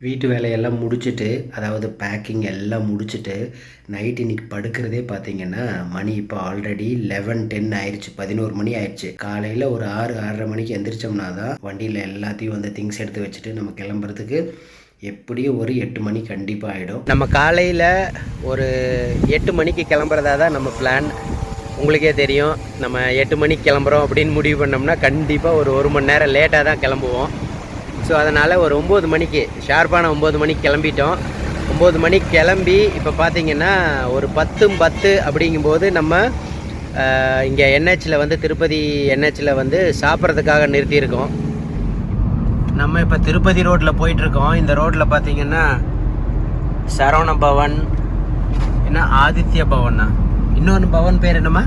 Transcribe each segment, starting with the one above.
வீட்டு வேலையெல்லாம் முடிச்சுட்டு அதாவது பேக்கிங் எல்லாம் முடிச்சுட்டு நைட் இன்னைக்கு படுக்கிறதே பார்த்தீங்கன்னா மணி இப்போ ஆல்ரெடி லெவன் டென் ஆயிடுச்சு பதினோரு மணி ஆயிடுச்சு காலையில் ஒரு ஆறு ஆறரை மணிக்கு எந்திரிச்சோம்னா தான் வண்டியில் எல்லாத்தையும் வந்து திங்ஸ் எடுத்து வச்சுட்டு நம்ம கிளம்புறதுக்கு எப்படியும் ஒரு எட்டு மணி கண்டிப்பாக ஆகிடும் நம்ம காலையில் ஒரு எட்டு மணிக்கு கிளம்புறதா தான் நம்ம பிளான் உங்களுக்கே தெரியும் நம்ம எட்டு மணிக்கு கிளம்புறோம் அப்படின்னு முடிவு பண்ணோம்னா கண்டிப்பாக ஒரு ஒரு மணி நேரம் லேட்டாக தான் கிளம்புவோம். ஸோ அதனால் ஒரு ஒம்பது மணிக்கு ஷார்ப்பான ஒம்பது மணிக்கு கிளம்பிட்டோம். ஒம்பது மணிக்கு கிளம்பி இப்போ பார்த்தீங்கன்னா ஒரு பத்து பத்து அப்படிங்கும்போது நம்ம இங்கே என்ஹெச்சில் வந்து திருப்பதி என்ஹெச்சில் வந்து சாப்பிட்றதுக்காக நிறுத்தியிருக்கோம். நம்ம இப்போ திருப்பதி ரோட்டில் போயிட்டுருக்கோம். இந்த ரோட்டில் பார்த்தீங்கன்னா சரவண பவன் என்ன ஆதித்ய பவனா இன்னொன்று பவன் பேர் என்னம்மா?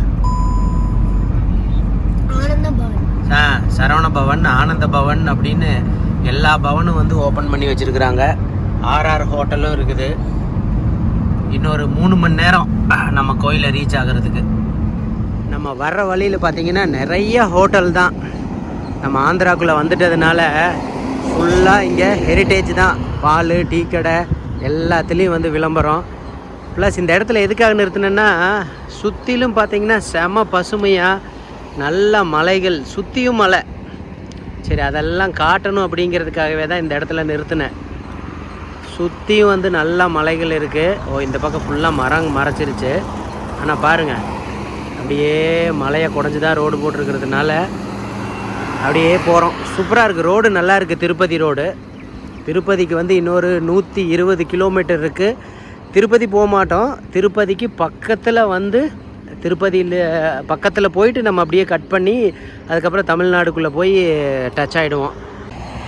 ஆனந்த பவன். ஆ சரவண பவன் ஆனந்த பவன் அப்படின்னு எல்லா பவனும் வந்து ஓப்பன் பண்ணி வச்சுருக்குறாங்க. ஆர்ஆர் ஹோட்டலும் இருக்குது. இன்னொரு மூணு மணி நேரம் நம்ம கோயிலை ரீச் ஆகிறதுக்கு. நம்ம வர்ற வழியில் பார்த்திங்கன்னா நிறைய ஹோட்டல் தான். நம்ம ஆந்திராக்குள்ளே வந்துட்டதுனால ஃபுல்லாக இங்கே ஹெரிட்டேஜ் தான். பால் டீ கடை எல்லாத்துலேயும் வந்து விளம்பரம். ப்ளஸ் இந்த இடத்துல எதுக்காக நிறுத்தினேன்னா சுற்றிலும் பார்த்தீங்கன்னா செம பசுமையாக நல்ல மலைகள் சுற்றியும் மலை. சரி அதெல்லாம் காட்டணும் அப்படிங்கிறதுக்காகவே தான் இந்த இடத்துல நிறுத்தினேன். சுற்றியும் வந்து நல்லா மலைகள் இருக்குது ஓ இந்த பக்கம் ஃபுல்லாக மரம் மறைச்சிருச்சு. ஆனால் பாருங்கள் அப்படியே மலையை குடஞ்சி தான் ரோடு போட்டிருக்கிறதுனால அப்படியே போகிறோம் சூப்பராக இருக்குது ரோடு நல்லா இருக்குது திருப்பதி ரோடு திருப்பதிக்கு வந்து இன்னொரு நூற்றி இருபது கிலோமீட்டர் இருக்குது திருப்பதி போக மாட்டோம். திருப்பதிக்கு பக்கத்தில் வந்து திருப்பதியில் பக்கத்தில் போயிட்டு நம்ம அப்படியே கட் பண்ணி அதுக்கப்புறம் தமிழ்நாடுக்குள்ளே போய் டச் ஆகிடுவோம்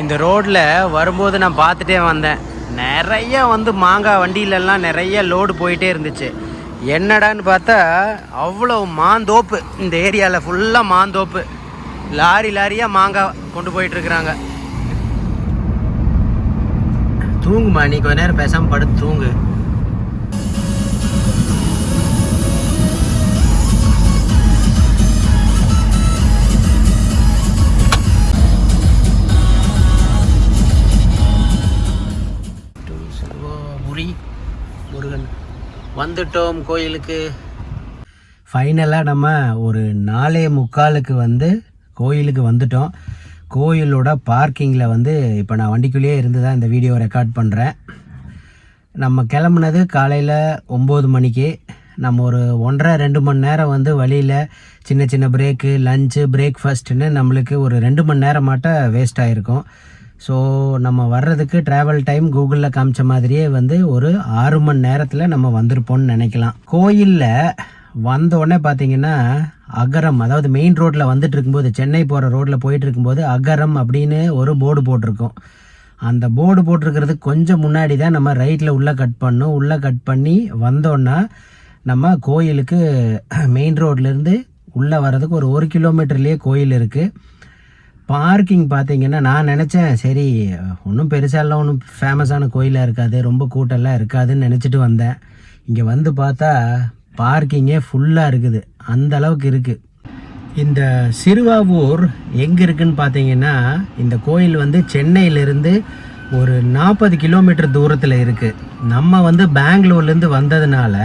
இந்த ரோட்டில் வரும்போது நான் பார்த்துட்டே வந்தேன். நிறைய வந்து மாங்காய் வண்டியிலலாம் நிறைய லோடு போயிட்டே இருந்துச்சு. என்னடான்னு பார்த்தா அவ்வளோ மாந்தோப்பு. இந்த ஏரியாவில் ஃபுல்லாக மாந்தோப்பு. லாரி லாரியாக மாங்காய் கொண்டு போயிட்டுருக்குறாங்க தூங்குமா நீ? கொஞ்ச நேரம் பேசாமல் படுத்து தூங்கு. வந்துட்டோம் கோயிலுக்கு. ஃபைனலாக நம்ம ஒரு நாலே முக்காலுக்கு வந்து கோயிலுக்கு வந்துட்டோம். கோயிலோட பார்க்கிங்கில் வந்து இப்போ நான் வண்டிக்குள்ளேயே இருந்து தான் இந்த வீடியோ ரெக்கார்ட் பண்ணுறேன் நம்ம கிளம்புனது காலையில் ஒம்பது மணிக்கு. நம்ம ஒரு ஒன்றரை ரெண்டு மணி நேரம் வந்து வழியில் சின்ன சின்ன பிரேக்கு லஞ்சு பிரேக்ஃபாஸ்ட்டுன்னு நம்மளுக்கு ஒரு ரெண்டு மணி நேரம் மாட்ட வேஸ்ட் ஆகிருக்கும் ஸோ நம்ம வர்றதுக்கு ட்ராவல் டைம் கூகுளில் காமிச்ச மாதிரியே வந்து ஒரு ஆறு மணி நேரத்தில் நம்ம வந்திருப்போம்னு நினைக்கலாம். கோயிலில் வந்த உடனே பார்த்தீங்கன்னா அகரம் அதாவது மெயின் ரோட்டில் வந்துட்டு இருக்கும்போது சென்னை போகிற ரோட்டில் போயிட்டு இருக்கும்போது அகரம் அப்படின்னு ஒரு போர்டு போட்டிருக்கோம். அந்த போர்டு போட்டிருக்கிறதுக்கு கொஞ்சம் முன்னாடி தான் நம்ம ரைட்டில் உள்ளே கட் பண்ணோம் உள்ளே கட் பண்ணி வந்தோன்னா நம்ம கோயிலுக்கு மெயின் ரோட்லேருந்து உள்ளே வர்றதுக்கு ஒரு ஒரு கிலோமீட்டர்லேயே கோயில் இருக்குது பார்க்கிங் பார்த்தீங்கன்னா நான் நினச்சேன் சரி ஒன்றும் பெருசாலாம் ஒன்றும் ஃபேமஸான கோயிலாக இருக்காது ரொம்ப கூட்டம்லாம் இருக்காதுன்னு நினச்சிட்டு வந்தேன். இங்கே வந்து பார்த்தா பார்க்கிங்கே ஃபுல்லாக இருக்குது. அந்த அளவுக்கு இருக்குது இந்த சிறுவாவூர் எங்கே இருக்குதுன்னு பார்த்தீங்கன்னா இந்த கோயில் வந்து சென்னையிலேருந்து ஒரு நாற்பது கிலோமீட்டர் தூரத்தில் இருக்குது நம்ம வந்து பெங்களூர்லேருந்து வந்ததுனால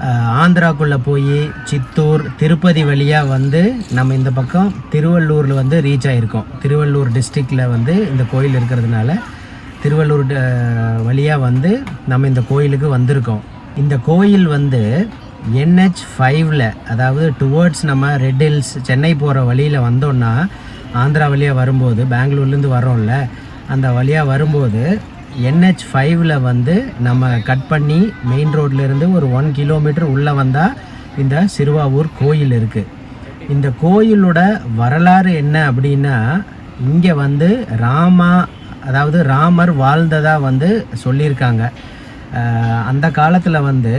ஆந்திராக்குள்ளே போய் சித்தூர் திருப்பதி வழியாக வந்து நம்ம இந்த பக்கம் திருவள்ளூரில் வந்து ரீச் ஆகிருக்கோம் திருவள்ளூர் டிஸ்ட்ரிக்டில் வந்து இந்த கோயில் இருக்கிறதுனால திருவள்ளூர் வழியாக வந்து நம்ம இந்த கோயிலுக்கு வந்திருக்கோம். இந்த கோயில் வந்து என்ஹெச் ஃபைவ்ல அதாவது டுவர்ட்ஸ் நம்ம ரெட் ஹில்ஸ் சென்னை போகிற வழியில் வந்தோன்னா ஆந்திரா வழியாக வரும்போது பெங்களூர்லேருந்து வரோம்ல அந்த வழியாக வரும்போது என்ஹெச் ஃபைவ்ல வந்து நம்ம கட் பண்ணி மெயின் ரோட்லேருந்து ஒரு ஒன் கிலோமீட்டர் உள்ளே வந்தால் இந்த சிறுவாவூர் கோயில் இருக்குது இந்த கோயிலோட வரலாறு என்ன அப்படின்னா இங்கே வந்து ராமா அதாவது ராமர் வாழ்ந்ததாக வந்து சொல்லியிருக்காங்க. அந்த காலத்தில் வந்து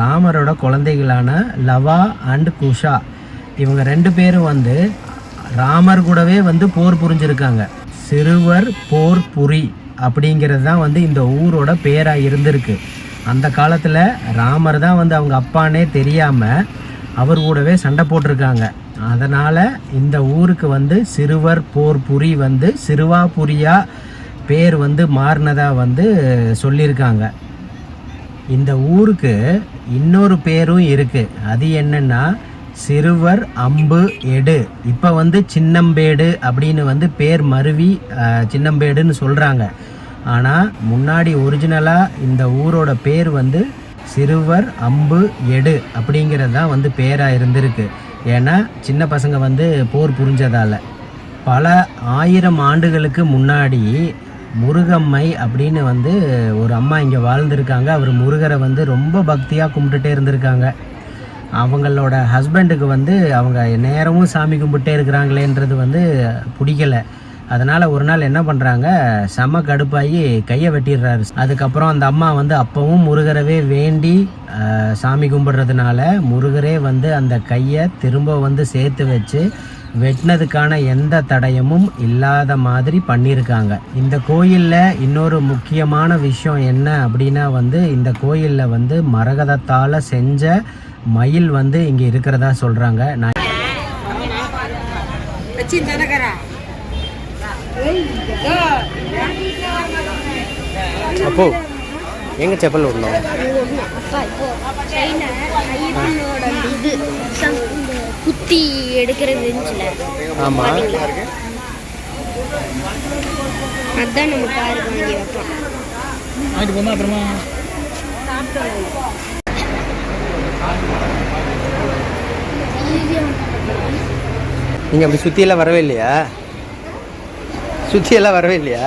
ராமரோட குழந்தைகளான லவா அண்ட் குஷா இவங்க ரெண்டு பேரும் வந்து ராமர் கூடவே வந்து போர் புரிஞ்சிருக்காங்க. சிறுவர் போர் புரி. அப்படிங்கிறது தான் வந்து இந்த ஊரோட பேராக இருந்திருக்கு. அந்த காலத்தில் ராமர் தான் வந்து அவங்க அப்பானே தெரியாமல் அவர் கூடவே சண்டை போட்டிருக்காங்க. அதனால் இந்த ஊருக்கு வந்து சிறுவர் போர் புரி வந்து சிறுவாபுரியா பேர் வந்து மாறினதாக வந்து சொல்லியிருக்காங்க. இந்த ஊருக்கு இன்னொரு பேரும் இருக்குது அது என்னென்னா சிறுவர் அம்பு எடு. இப்போ வந்து சின்னம்பேடு அப்படின்னு வந்து பேர் மருவி சின்னம்பேடுன்னு சொல்கிறாங்க ஆனால் முன்னாடி ஒரிஜினலாக இந்த ஊரோட பேர் வந்து சிறுவர் அம்பு எடு அப்படிங்கிறது தான் வந்து பேராக இருந்திருக்கு. ஏன்னா சின்ன பசங்க வந்து போர் புரிஞ்சதால். பல ஆயிரம் ஆண்டுகளுக்கு முன்னாடி முருகம்மை அப்படின்னு வந்து ஒரு அம்மா இங்கே வாழ்ந்திருக்காங்க. அவர் முருகரை வந்து ரொம்ப பக்தியாக கும்பிட்டுட்டே இருந்திருக்காங்க. அவங்களோட ஹஸ்பண்டுக்கு வந்து அவங்க நேரமும் சாமி கும்பிட்டே இருக்கிறாங்களேன்றது வந்து பிடிக்கல. அதனால் ஒரு நாள் என்ன பண்ணுறாங்க செம கடுப்பாகி கையை வெட்டிடுறாரு. அதுக்கப்புறம் அந்த அம்மா வந்து அப்பவும் முருகரவே வேண்டி சாமி கும்பிடுறதுனால முருகரே வந்து அந்த கையை திரும்ப வந்து சேர்த்து வச்சு வெட்டினதுக்கான எந்த தடயமும் இல்லாத மாதிரி பண்ணியிருக்காங்க. இந்த கோயிலில் இன்னொரு முக்கியமான விஷயம் என்ன அப்படின்னா வந்து இந்த கோயிலில் வந்து மரகதத்தால் செஞ்ச மயில் வந்து இங்கே இருக்கிறதா சொல்கிறாங்க நான் அப்போ எங்க செப்பல் விடணும்? குத்தி எடுக்கிற பெஞ்சில் ஆமா. அதான் நம்ம காருக்கு வாங்கி வைப்போம் வாங்கிட்டு போமா அப்புறமா. நீங்கள் அப்படி சுற்றியெல்லாம் வரவே இல்லையா? சுற்றியெல்லாம் வரவே இல்லையா?